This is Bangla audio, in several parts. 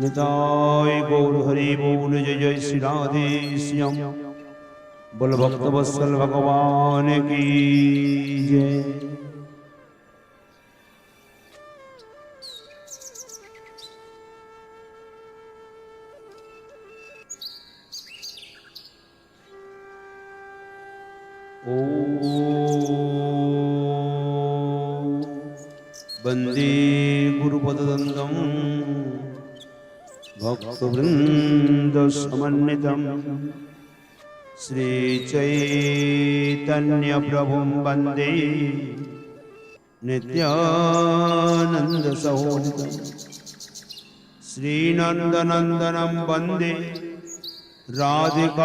নিতাই গৌর হরি বৌল জয় জয় শ্রী রাধে শ্যাম। বল ভক্তবৎসল ভগবান কী জয়। भक्तवृन्दसमन्नितं श्रीचैतन्यप्रभुं वंदे नित्यानन्दसहोदितं श्रीनन्दनन्दनं वंदे राधिकाचरणद्वयं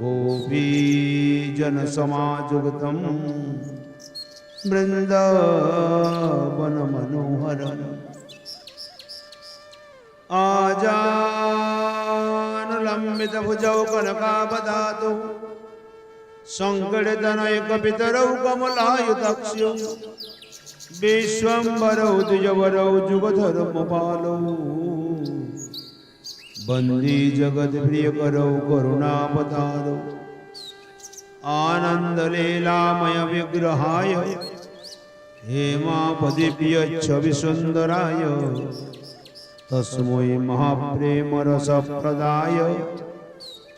गोपीजनसमायुगतं वृन्दावनमनोहरम् आजानुलम्बितभुजौ कनकावदातौ सङ्कटतनैकपितरौ कमलायुतक्ष्यौ विश्वम्बरौ द्विजवरौ जुगधर्मपालौ वन्दे जगत्प्रियकरौ करुणावतारौ आनन्दलीलामय विग्रहाय हेमापदिप्यच्छविसुन्दराय तस्मै महाप्रेमरसप्रदाय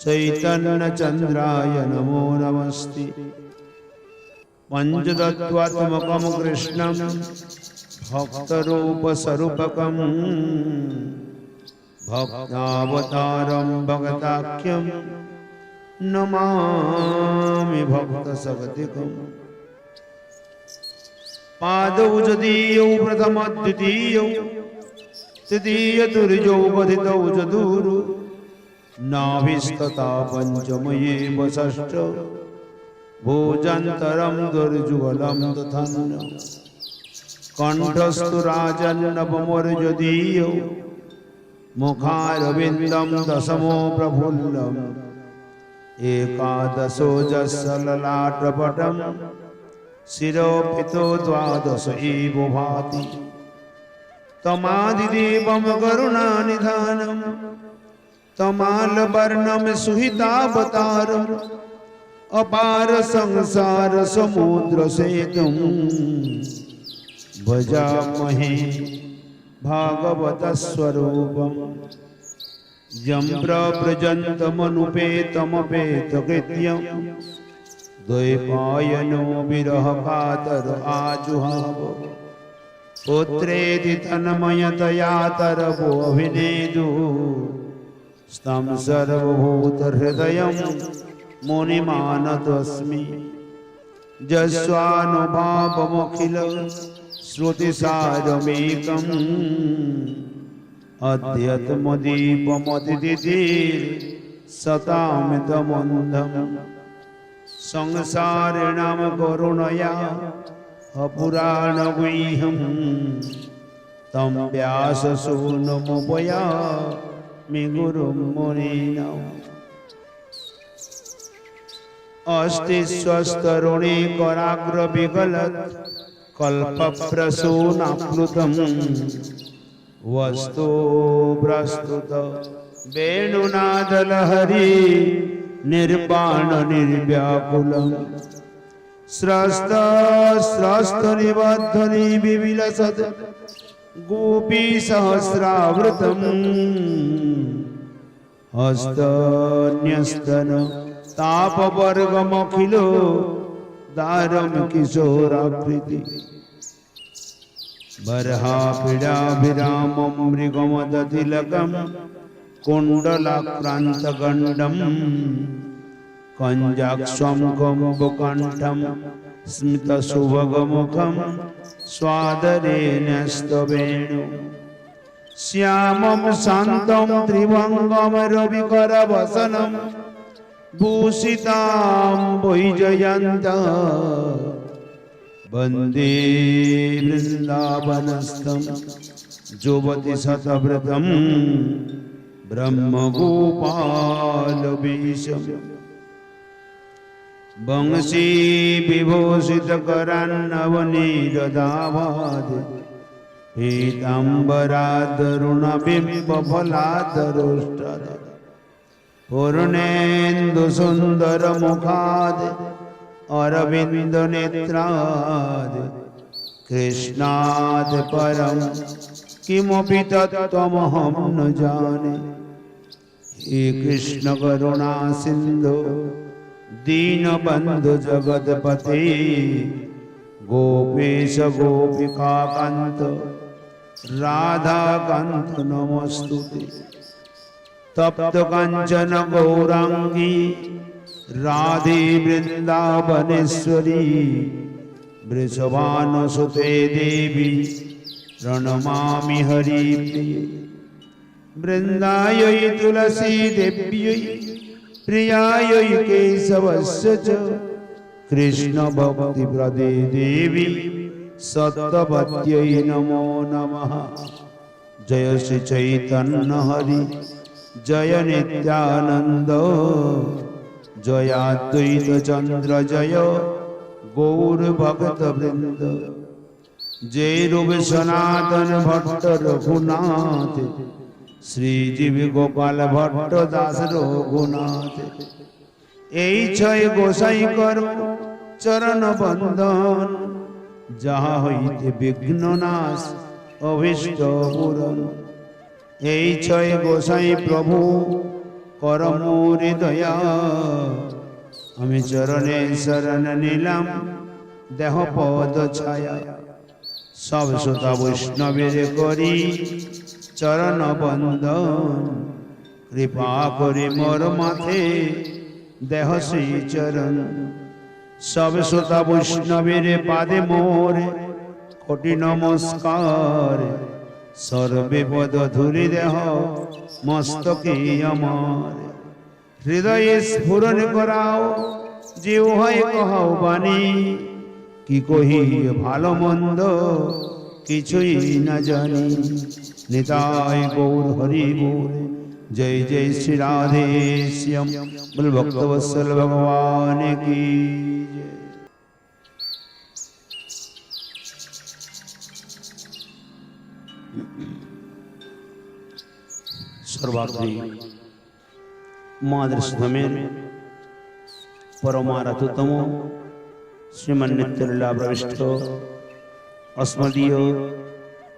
चैतन्यचन्द्राय नमो नमस्ति। पञ्चतत्त्वात्मकं कृष्णं भक्तरूपस्वरूपकम् भक्तावतारं भगताख्यं नमामि भक्तसगतिकम् पादौ जदीयौ प्रथमद्वितीयौ तृतीयतुर्यौ कथितौ चतुरु नाभिस्तथा पञ्चमयेव षष्ठ भोजन्तरं दुर्जुगलं दधन् कण्ठस्तु राजन्नवमर्जदीयौ मुखारविन्दं दशमो प्रफुल्लम् एकादशो जस्सललाटपटं शिरोपितो द्वादश एव भाति तमादिदीपम करुणा निधानम तमाल वर्णम सुहितावतार। अपार संसार समुद्र से तुम भजामहे भागवत स्वरूपम जम्र नो विरह पातर आजुहा पुत्रेति तन्मयतया तरवोऽभिनेदु स्तं सर्वभूतहृदयं मुनिमानतोऽस्मि जस्वानुभावमखिल श्रुतिसारमेकम्। अध्यत्मदीपमतिथितिर् सतामितमन्धम्। संसारिणां करुणया અપુરાણવૈહમ તમ વ્યાસસૂનમુપયા મે ગુરુમુનિનમ અસ્તિ સ્વસ્તરુણે કરાગ્ર વિગલત કલ્પપ્રસૂનાપ્લુતમ વસ્તુ પ્રસ્તુત વેણુનાદલહરી નિર્બાણ નિર્વ્યાકુલમ શ્રસ્ત શ્રસ્ત નિબદ્ધની વિવિલસત ગોપી સહસ્રાવૃતમ. હસ્તન્યસ્તન તાપવર્ગમખિલો દારમ કિશોરાકૃતિ બર્હાપીડાભિરામમ મૃગમદતિલકમ. કુંડલાક્રાંતગંડમ. कञ्जाक्षं कम्बुकण्ठं स्मितसुभगमुखं स्वादरेण स्तवेणु। श्यामं शान्तं त्रिभङ्गं रविकरवसनं भूषितां वैजयन्त वंदे वृन्दावनस्थं जुवति शतव्रतं ब्रह्मगोपालवीशम् वंशी विभूषितकरान्नवनीरदावाद् पीताम्बरादरुणबिम्बफलादरुष्टद। पूर्णेन्दुसुन्दरमुखाद्, अरविन्दनेत्राद्। कृष्णात् परं किमपि तत्त्वमहं न जाने। हे कृष्ण करुणा सिन्धु दीनबन्धु जगत्पते, गोपेश गोपिकान्त राधाकान्त नमस्तु तप्त काञ्चन गौराङ्गी राधे वृन्दावनेश्वरी वृषभानुसुते देवी, प्रणमामि हरिप्रिये। वृन्दायै तुलसी देव्यै प्रियायै केशवस्य च कृष्णभक्तिप्रदे देवी सत्यवत्यै नमो नमः जय श्री चैतन्य हरि जय नित्यानन्द जयाद्वैत चन्द्र जय गौरभक्तवृन्द जय रूप सनातन भट्ट रघुनाथ শ্রীজীব গোপাল ভট্ট দাস রঘুনাথ। এই ছয় গোসাই কর, চরণ বন্দন যাহা হইতে বিঘ্ন নাশ, অভীষ্ট পূরণ। এই ছয় গোসাই প্রভু করম হৃদয়া আমি চরণে শরণ নিলাম, দেহ পদ ছায়া। সব শ্রোতা বৈষ্ণবের করি চরণ বন্দন কৃপা করে মোর মাথে দেহ শ্রী চরণ সব শ্রোতা বৈষ্ণবের পাদে মোর কোটি নমস্কার। সর্বে পদ ধুরি দেহ মস্তকে আমার হৃদয়ে স্ফুরণ করাও যে উহায় কহাও বাণী। কি কহি ভালো মন্দ কিছুই না জানি। নিতাই গৌর হরি গৌর জয় জয় শ্রী রাধে শ্যাম বল ভক্তবৎসল ভগবান কি জয়। সর্বাগ্রী মাদৃশধমের পরমারথতম শ্রীমন্নিত্যলীলা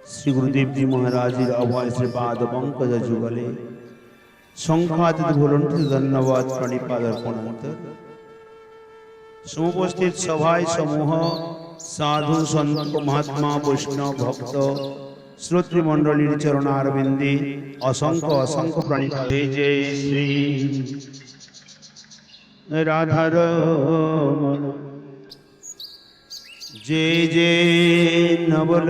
প্রবিষ্ট अस्मदीय শ্রী গুরুদেব জি মহারাজের অভয় শ্রীপাদ পঙ্কজ যুগলে সংখ্যাতীত ভুলন্তিত ধন্যবাদ প্রণিপাদ অর্পণান্ত সমুপস্থিত সভায় সমূহ সাধু সন্ত মহাত্মা বৈষ্ণব ভক্ত শ্রোতৃমণ্ডলীর চরণারবিন্দে অসংখ্য অসংখ্য প্রণিপাদ জয় জয় শ্রী রাধারমণ যে যে নবল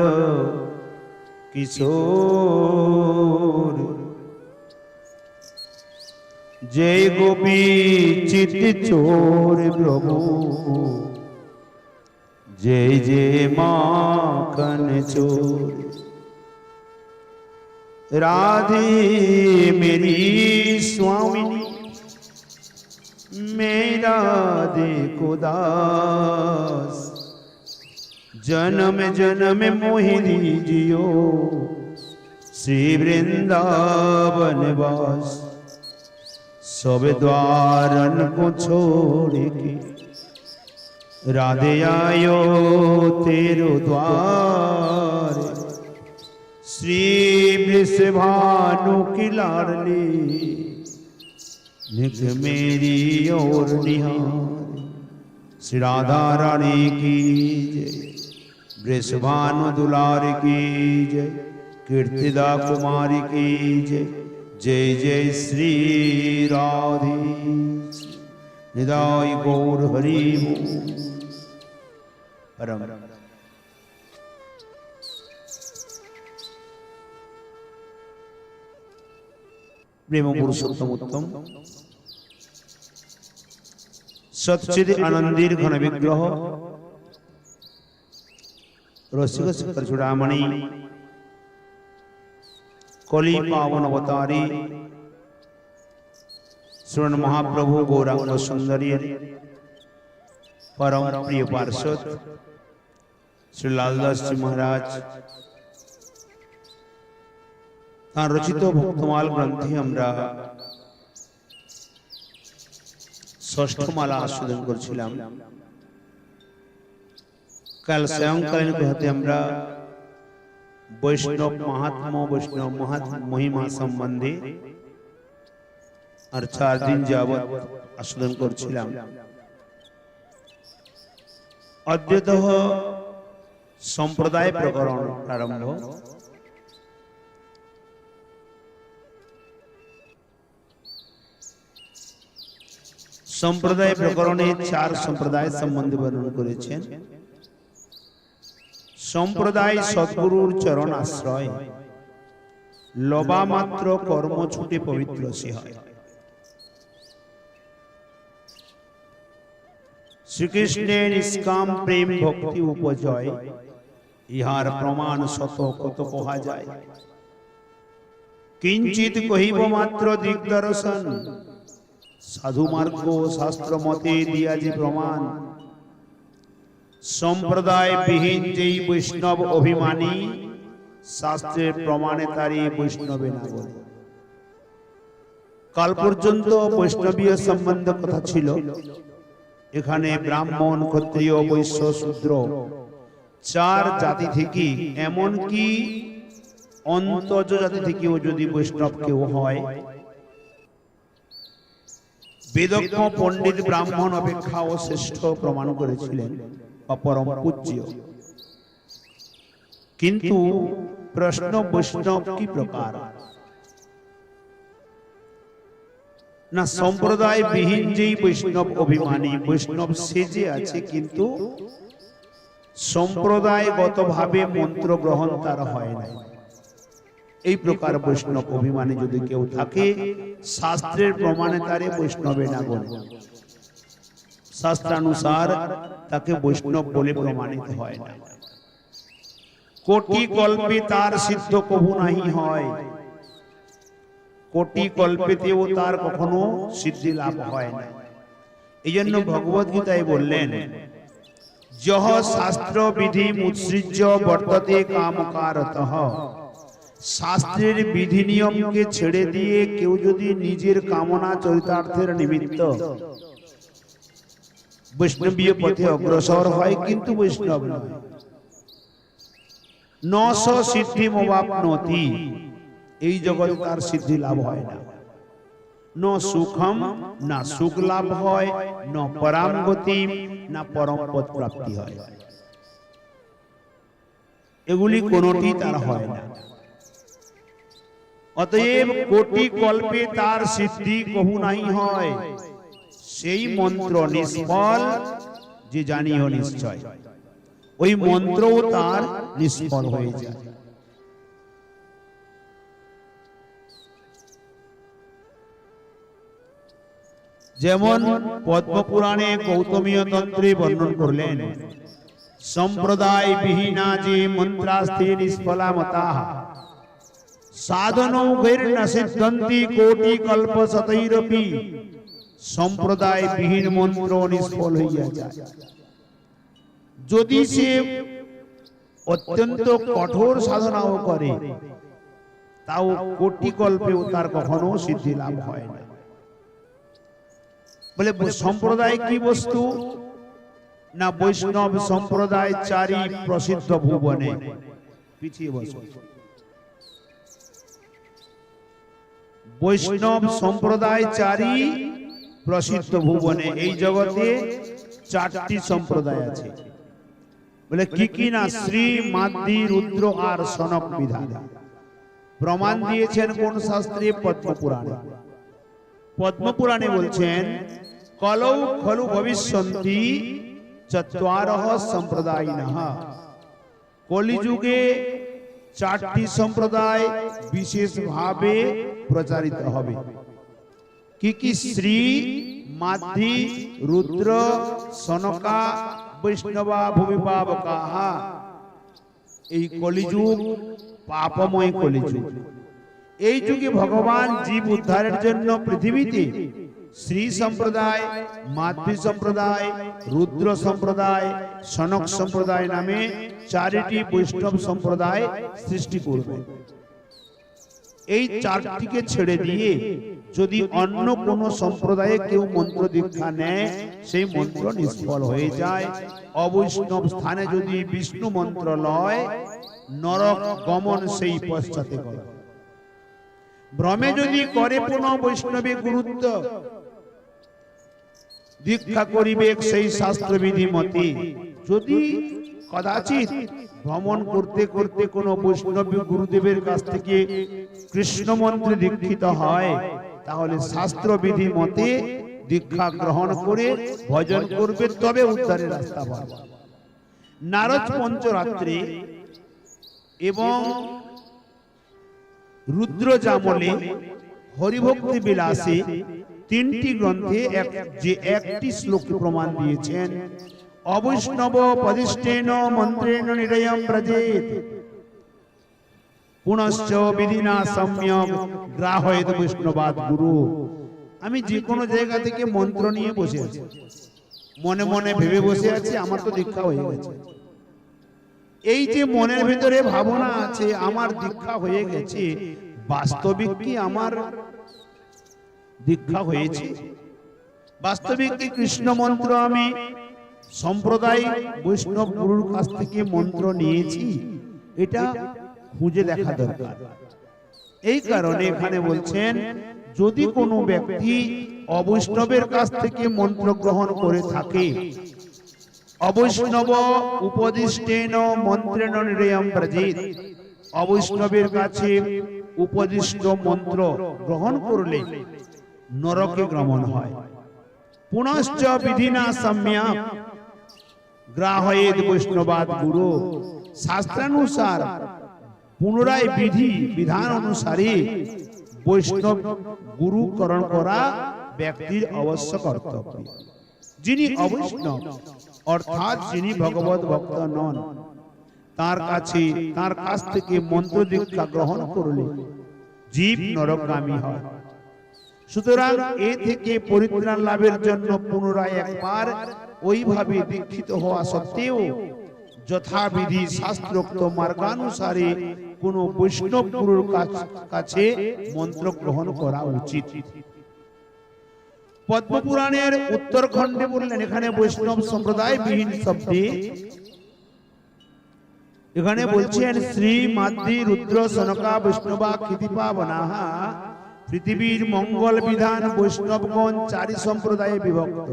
किशोर जय गोपी चित चोर प्रभु। जय जय माखन चोर। राधे मेरी स्वामी। मेरा देखो दास। जन्म जन्म मोहि जियो। श्री वृंदावन वास। सब द्वारन को छोड़ के राधे आयो तेरो द्वार। श्री वृषभानु की लाडली निक मेरी और निहार। श्री राधा रानी की जय। वृषभानु दुलार की जय कीर्तिदा कुमारी की जय जय जय श्री राधे निदाय गौर हरि परम প্রেম পুরুষোত্তম উত্তম সচ্চিদ আনন্দের ঘন বিগ্রহ রসিক শিখর চূড়ামণি কলি পাবন অবতারী শ্রবণ মহাপ্রভু গৌরাঙ্গ সুন্দরীর পরম প্রিয় পার্শ্বদ শ্রী লালদাসজি মহারাজ তাঁর রচিত ভক্তমাল গ্রন্থে আমরা ষষ্ঠ মালা আস্বাদন করছিলাম কাল সায়ংকালীন কথাতে আমরা বৈষ্ণব মাহাত্ম, বৈষ্ণব মহিমা সম্বন্ধে আর চার দিন যাবৎ আস্বাদন করছিলাম। অদ্যত সম্প্রদায় প্রকরণ প্রারম্ভ সম্প্রদায় প্রকরণে চার সম্প্রদায় সম্বন্ধে বর্ণন করেছেন। সম্প্রদায় সদ্গুরুর চরণ আশ্রয় লবা মাত্র কর্ম ছুটে পবিত্র সে হয়। শ্রীকৃষ্ণের নিষ্কাম প্রেম ভক্তি উপজয়, ইহার প্রমাণ শত কত কহা যায়। কিঞ্চিত কহিব মাত্র দিগদর্শন সাধু মার্গ শাস্ত্র মতে দিয়াছি প্রমাণ। সম্প্রদায় বিহীন যেই বৈষ্ণব অভিমানী, শাস্ত্রের প্রমাণে তারই বৈষ্ণবে না বলে। কাল পর্যন্ত বৈষ্ণবীয় সম্বন্ধ কথা ছিল, এখানে ব্রাহ্মণ, ক্ষত্রিয়, বৈশ্য, শূদ্র, চার জাতি থেকে এমন কি অন্তজ জাতি থেকেও যদি বৈষ্ণব কেউ হয়, বেদজ্ঞ, পণ্ডিত, ব্রাহ্মণ অপেক্ষাও শ্রেষ্ঠ প্রমাণ করেছিলেন। বা পরম পূজ্য। কিন্তু প্রশ্ন বৈষ্ণব কি প্রকার? না সম্প্রদায় বিহীন যেই বৈষ্ণব অভিমানী, বৈষ্ণব সেজে আছে, কিন্তু সম্প্রদায়গত ভাবে মন্ত্র গ্রহণ তার হয় না এই প্রকার বৈষ্ণব অভিমানী যদি কেউ থাকে, শাস্ত্রের প্রমাণে তারে বৈষ্ণবে না গণ শাস্ত্রানুসার তাকে বৈষ্ণব বলে প্রমাণিত হয় না। কোটি কল্পে তার সিদ্ধ কবু নাহি হয়। কোটি কল্পেতেও তার কখনো সিদ্ধি লাভ হয় না। এই জন্য ভগবত গীতায় বললেন, যহ শাস্ত্র বিধি মুৎসৃজ্য বর্ততে কামকারত। শাস্ত্রের বিধি নিয়মকে ছেড়ে দিয়ে কেউ যদি নিজের কামনা চরিতার্থের নিমিত্ত বৈষ্ণবীয় পথে অগ্রসর হয় কিন্তু বৈষ্ণব নয়। নশ সিদ্ধি মোবাপনতি। এই জগতে তার সিদ্ধি লাভ হয় না। ন। সুখম না সুখ লাভ হয় ন পরাম গতি না পরম পদ প্রাপ্তি হয়। এগুলি কোনটি তার হয় না। অতএব কোটি কল্পে তার সিদ্ধি কহু নাই হয়। সেই মন্ত্র নিষ্ফল যে জানিও নিশ্চয়। ওই মন্ত্রও তার নিষ্ফল হয়ে যায়। যেমন পদ্মপুরাণে গৌতমীয় তন্ত্রে বর্ণন করলেন সম্প্রদায় বিহীনা যে মন্ত্রাস্তে নিষ্ফলা মতা সাধন সিদ্ধন্তি কোটি কল্প শতৈরপি। সম্প্রদায় বিহীন মন্ত্র নিষ্ফল হইয়া যায়। যদি সে অত্যন্ত কঠোর সাধনাও করে, তাও কোটি কল্পেও তার কখনো সিদ্ধি লাভ হয় না। বলে, সম্প্রদায় কি বস্তু? না, বৈষ্ণব সম্প্রদায় চারি প্রসিদ্ধ ভুবনে। পিছিয়ে বসো। বৈষ্ণব সম্প্রদায় চারি প্রসিদ্ধ ভুবনে এই জগতে চারটি সম্প্রদায় আছে। বলে, কি কি না শ্রী মাদ্রি রুদ্র আর সনক বিধান? প্রমাণ দিয়েছেন কোন শাস্ত্রে পদ্মপুরাণে। পদ্মপুরাণে বলছেন, কলৌ খলু ভবিষ্যন্তি চত্বারহ সম্প্রদায়িনঃ। কলিযুগে চারটি সম্প্রদায় বিশেষভাবে প্রচারিত হবে। কি কি শ্রী মাধি রুদ্র সনকা বৈষ্ণবা ভূমিপাবকাহা এই কলিযুগ পাপময় কলিযুগ। এই যুগে ভগবান জীব উদ্ধারের জন্য পৃথিবীতে শ্রী সম্প্রদায়, মাতৃ সম্প্রদায়, রুদ্র সম্প্রদায়, সনক সম্প্রদায় নামে চারিটি বৈষ্ণব সম্প্রদায় সৃষ্টি করবে। এই চারটিকে ছেড়ে দিয়ে যদি অন্য কোনো সম্প্রদায়ে কেউ মন্ত্র দীক্ষা নেয়, সেই মন্ত্র নিষ্ফল হয়ে যায়। অবৈষ্ণব স্থানে যদি বিষ্ণু মন্ত্র লয়, নরক গমন সেই পশ্চাতে করে ভ্রমে যদি করে পুনঃ বৈষ্ণবে গুরুত্ব, দীক্ষা করিবে সেই শাস্ত্রবিধি মতে, যদি কদাচিৎ ভ্রমণ করতে করতে কোন বৈষ্ণব গুরুদেবের কাছ থেকে কৃষ্ণ মন্ত্রে দীক্ষিত হয়, তাহলে শাস্ত্রবিধি মতে দীক্ষা গ্রহণ করে ভজন করবে, তবে উদ্ধারের রাস্তা পাবে। নারদ পঞ্চরাত্রে এবং রুদ্র জামলে হরিভক্তি বিলাসে তিনটি গ্রন্থে এক যে একটি শ্লোক প্রমাণ দিয়েছেন অবৈষ্ণব পদিষ্টেন মন্ত্রেণ নিরয়ম ব্রজেত পুনশ্চ আমি যে কোনো জায়গা থেকে মন্ত্র নিয়ে বসে আছি। মনে মনে ভেবে বসে আছি, আমার তো দীক্ষা হয়ে গেছে। এই যে মনের ভিতরে ভাবনা আছে, আমার দীক্ষা হয়ে গেছে, বাস্তবিক কি আমার দীক্ষা হয়েছে? বাস্তবিক কি কৃষ্ণ মন্ত্র আমি সম্প্রদায় বৈষ্ণব গুরুর কাছ থেকে মন্ত্র নিয়েছি, এটা খুঁজে দেখা দরকার। এই কারণে এখানে বলছেন, যদি কোনো ব্যক্তি অবৈষ্ণবের কাছ থেকে মন্ত্র গ্রহণ করে থাকে, অবৈষ্ণব উপদিষ্টেন মন্ত্রেণ নিরয়ম ব্রজেত, অবৈষ্ণবের কাছে উপদিষ্ট মন্ত্র গ্রহণ করলে নরকে গমন হয়। পুনশ্চ বিধিনা সম্যা গ্রাহয়েদ বৈষ্ণবাদ গুরু। শাস্ত্রানুসার পুনরায় বিধি, বিধান অনুসারে বৈষ্ণব গুরুকরণ করা ব্যক্তির অবশ্য কর্তব্য। যিনি অবৈষ্ণব, অর্থাৎ যিনি ভগবত ভক্ত নন, তার কাছে, তার কাছ থেকে মন্ত্র দীক্ষা গ্রহণ করলে জীব নরকগামী হয়। সুতরাং এ থেকে পরিত্রাণ লাভের জন্য পুনরায় একবার ওইভাবে দীক্ষিত হওয়া সত্ত্বেও যথাবিধি শাস্ত্রোক্ত মার্গানুসারে কোন বৈষ্ণব গুরুর কাছে মন্ত্র গ্রহণ করা উচিত। পদ্মপুরাণের উত্তরখণ্ডে বললেন, এখানে বৈষ্ণব সম্প্রদায় বিহীন শব্দে এখানে বলছেন শ্রী মাতৃ রুদ্র সনকা বৈষ্ণবা ক্ষিতিপা বনাহা পৃথিবীর মঙ্গল বিধান বৈষ্ণবগণ চারি সম্প্রদায়ে বিভক্ত।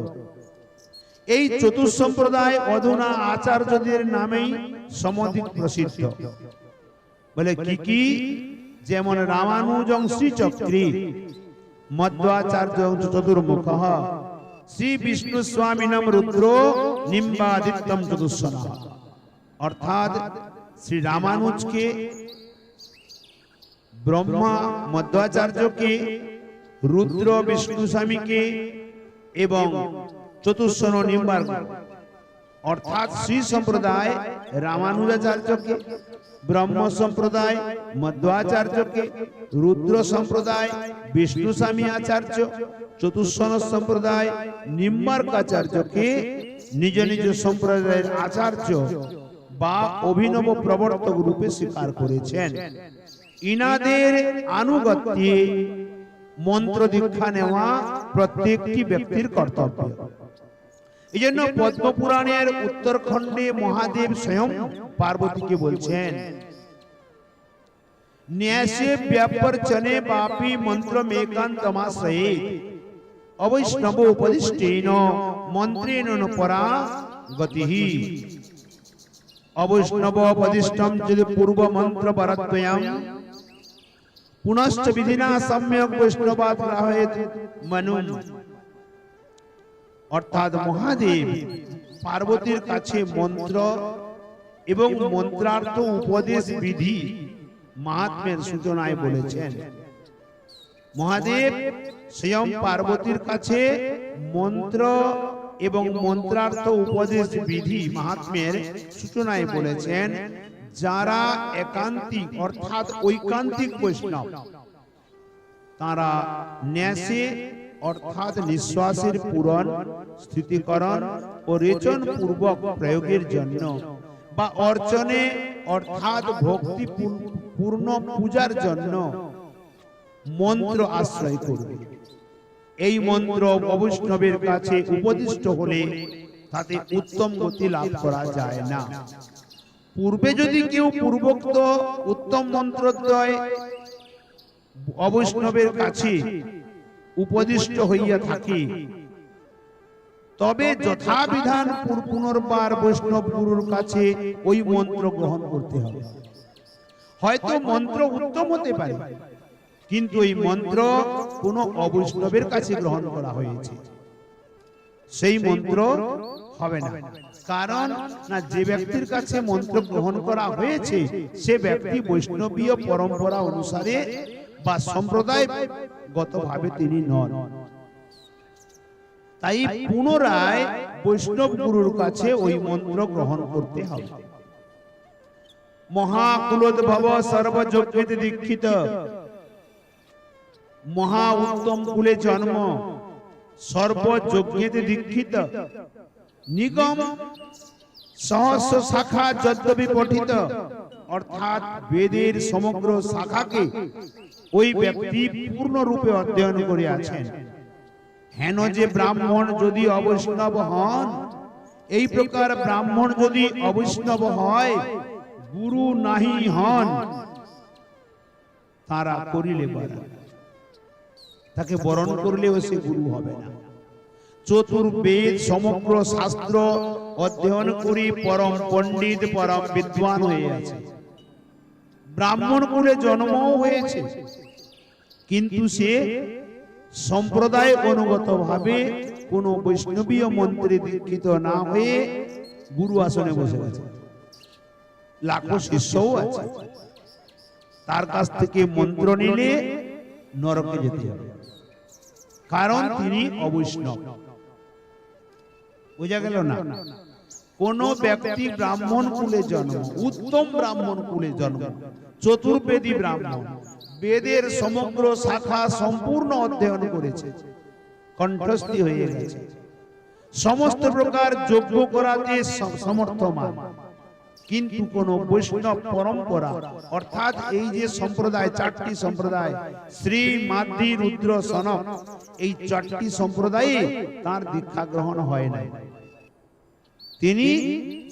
এই চতুর্সম্প্রদায় অধুনা আচার্যদের নামেই সমধিক প্রসিদ্ধ। বলে কি কি? যেমন রামানুজং শ্রীচক্রী, মধ্বাচার্য চতুর্মুখ শ্রী বিষ্ণু স্বামীনম রুদ্র নিম্বাদিত্যম চতুর্সন অর্থাৎ শ্রী রামানুজকে ব্রহ্মা মধ্বাচার্যকে, রুদ্র বিষ্ণু স্বামীকে এবং চতুর্শন নিম্বার অর্থাৎ শ্রী সম্প্রদায় রামানুজাচার্যকে, ব্রহ্ম সম্প্রদায় মধ্বাচার্যকে, রুদ্র সম্প্রদায় বিষ্ণু স্বামী আচার্য চতুর্শন সম্প্রদায় নিম্বার্কাচার্যকে নিজ নিজ সম্প্রদায়ের আচার্য বা অভিনব প্রবর্তক রূপে স্বীকার করেছেন। ইনাদের আনুগত্যে মন্ত্র দীক্ষা নেওয়া প্রত্যেকটি ব্যক্তির কর্তব্য। এই জন্য পদ্মপুরাণের উত্তরখণ্ডে মহাদেব স্বয়ং পার্বতীকে বলছেন ন্যাসে ব্যাপরচনে বাপি মন্ত্র মেকান্তমাশ্রয়ে অবৈষ্ণব উপদিষ্টেন মন্ত্রেণ পরা গতিহি। অবৈষ্ণব উপদিষ্টম যদি পূর্ব মন্ত্র পরদ্বয়ম পুনশ্চ বিধিনা সম্যক বৈষ্ণবাদ গ্রাহয়েত মনু অর্থাৎ মহাদেব পার্বতীর কাছে মন্ত্র এবং মন্ত্রার্থ উপদেশ বিধি মাহাত্মের সূচনায় বলেছেন মহাদেব স্বয়ং পার্বতীর কাছে মন্ত্র এবং মন্ত্রার্থ উপদেশ বিধি মাহাত্মের সূচনায় বলেছেন যারা একান্তিক, অর্থাৎ ঐকান্তিক বৈষ্ণব, তারা ন্যাসে, অর্থাৎ নিঃশ্বাসের পূরণ, স্থিতিকরণ ও রেচন পূর্বক প্রয়োগের জন্য বা অর্চনে, অর্থাৎ ভক্তি পূর্ণ পূজার জন্য মন্ত্র আশ্রয় করবে। এই মন্ত্র অবৈষ্ণবের কাছে উপদিষ্ট হলে তাতে উত্তম গতি লাভ করা যায় না। পূর্বে যদি কেউ পূর্বোক্ত উত্তম মন্ত্রদ্বয় অবৈষ্ণবের কাছে উপদিষ্ট হইয়া থাকে, তবে যথাবিধান পুনর্বার বৈষ্ণব গুরুর কাছে ওই মন্ত্র গ্রহণ করতে হবে। হয়তো মন্ত্র উত্তম হতে পারে, কিন্তু এই মন্ত্র কোন অবৈষ্ণবের কাছে গ্রহণ করা হয়েছে। সেই মন্ত্র হবে না। কারণ না যে ব্যক্তির কাছে মন্ত্র গ্রহণ করা হয়েছে সে ব্যক্তি বৈষ্ণবীয় পরম্পরা অনুসারে বা সম্প্রদায় গতভাবে তিনি নন। তাই পুনরায় বৈষ্ণব গুরুর কাছে ওই মন্ত্র গ্রহণ করতে হবে। মহাকুলোদ্ভব সর্বযজ্ঞিত দীক্ষিত। মহা উত্তম কুলে জন্ম। সর্বযজ্ঞেতে দীক্ষিত। নিগম সহস্র শাখা যদ্যপি পঠিত, অর্থাৎ বেদের সমগ্র শাখাকে ওই ব্যক্তি পূর্ণরূপে অধ্যয়ন করে আছেন হেন যে ব্রাহ্মণ যদি অবৈষ্ণব হন, এই প্রকার ব্রাহ্মণ যদি অবৈষ্ণব হয়, গুরু নাহি হন, তারা করিলে তাকে বরণ করলেও সে গুরু হবে না। চতুর্বেদ সমগ্র শাস্ত্র অধ্যয়ন করি পরম পণ্ডিত, পরম বিদ্বান হয়ে আছে। ব্রাহ্মণ কুলে জন্মও হয়েছে। কিন্তু সে সম্প্রদায় অনুগত ভাবে কোন বৈষ্ণবীয় মন্ত্রে দীক্ষিত না হয়ে গুরু আসনে বসে গেছে লাখো শিষ্যও আছে। তার কাছ থেকে মন্ত্র নিলে নরকে যেতে হবে। কারণ তিনি অবৈষ্ণব। বোঝা গেল না? কোন ব্যক্তি ব্রাহ্মণ কুলে জন্ম উত্তম ব্রাহ্মণ কুলে জন্ম চতুর্বেদী ব্রাহ্মণ। বেদের সমগ্র শাখা সম্পূর্ণ অধ্যয়ন করেছে। কণ্ঠস্থী হয়ে গেছে। সমস্ত প্রকার যোগ্য করাতে সমর্থমান। কিন্তু কোন বৈষ্ণব পরম্পরা, অর্থাৎ এই যে সম্প্রদায়, চারটি সম্প্রদায়, শ্রী মাদ্রি রুদ্র সনক, এই চারটি সম্প্রদায়ে তার দীক্ষা গ্রহণ হয় নাই। তিনি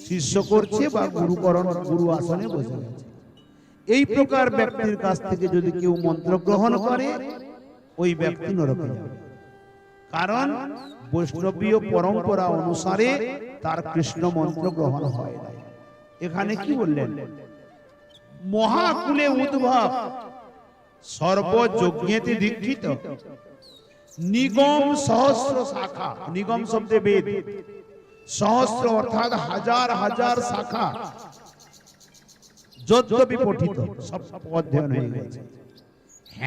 শিষ্য করছে বা গুরুকরণ, গুরু আসনে বসে এই প্রকার ব্যক্তির কাছ থেকে যদি কেউ মন্ত্র গ্রহণ করে, ওই ব্যক্তি নরকে কারণ বৈষ্ণবীয় পরম্পরা অনুসারে তার কৃষ্ণ মন্ত্র গ্রহণ হয় না এখানে কি বললেন? মহাকুলে উদ্ভব সর্বযজ্ঞেতে দীক্ষিত নিগম সহস্র শাখা নিগম শব্দে বেদ সহস্র অর্থাৎ হাজার হাজার শাখা যদ্যপি পঠিত সব অধ্যয়ন হয়ে গেছে।